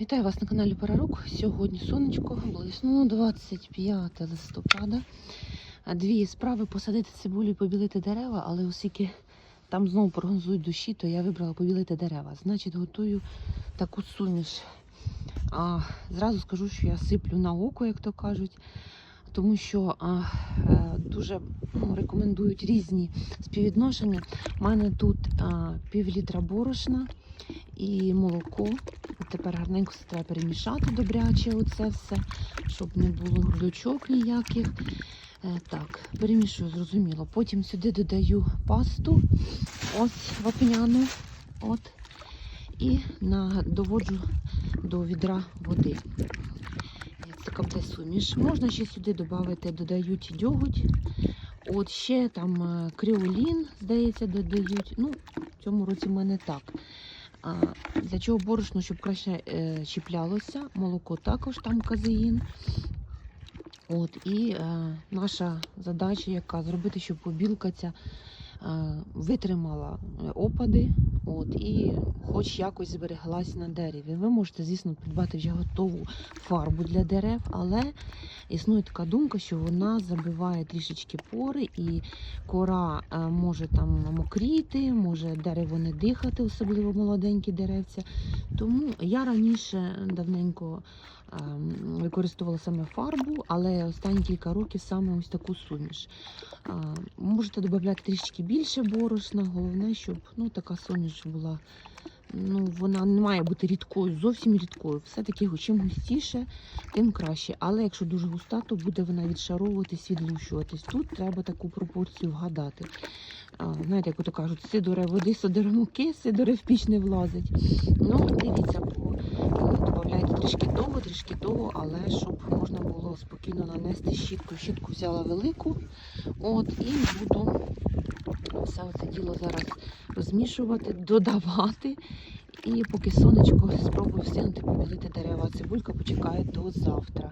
Вітаю вас на каналі Парарук. Сьогодні сонечко блиснуло 25 листопада. Дві справи посадити цибулю і побілити дерева, але оскільки там знову прогнозують душі, то я вибрала побілити дерева. Значить, готую таку суміш. А, зразу скажу, що я сиплю на око, як то кажуть, тому що а, е, дуже ну, рекомендують різні співвідношення. У мене тут а, пів літра борошна і молоко. Тепер гарненько все треба перемішати добряче оце все, щоб не було грудочок ніяких. Е, так, перемішую, зрозуміло. Потім сюди додаю пасту, ось вапняну. От, і на, доводжу до відра води. Як така суміш. Можна ще сюди додати, додають дьоготь. От ще там е, кріолін, здається, додають. Ну, в цьому році в мене так. А, для чого борошно, щоб краще е, чіплялося. Молоко також там казеїн. От, і е, наша задача, яка зробити, щоб побілка ця е, витримала опади, от, і хоч якось збереглась на дереві. Ви можете, звісно, придбати вже готову фарбу для дерев, але існує така думка, що вона забиває трішечки пори, і кора е, може там мокріти, може дерево не дихати, особливо молоденькі деревця. Тому я раніше давненько використовувала саме фарбу, але останні кілька років саме ось таку суміш. Можете додати трішки більше борошна, головне, щоб ну, така суміш була. Ну, вона не має бути рідкою, зовсім рідкою. Все-таки чим густіше, тим краще. Але якщо дуже густа, то буде вона відшаровуватись, відлущуватись. Тут треба таку пропорцію вгадати. А, знаєте, як ото кажуть, сидоре води, сидоре муки, сидоре в піч не влазить. Ну, дивіться, трішки того, трішки того, але щоб можна було спокійно нанести щітку. Щітку взяла велику. От, і буду все це діло зараз розмішувати, додавати. І поки сонечко спробую встигнути побілити дерева. Цибулька почекає до завтра.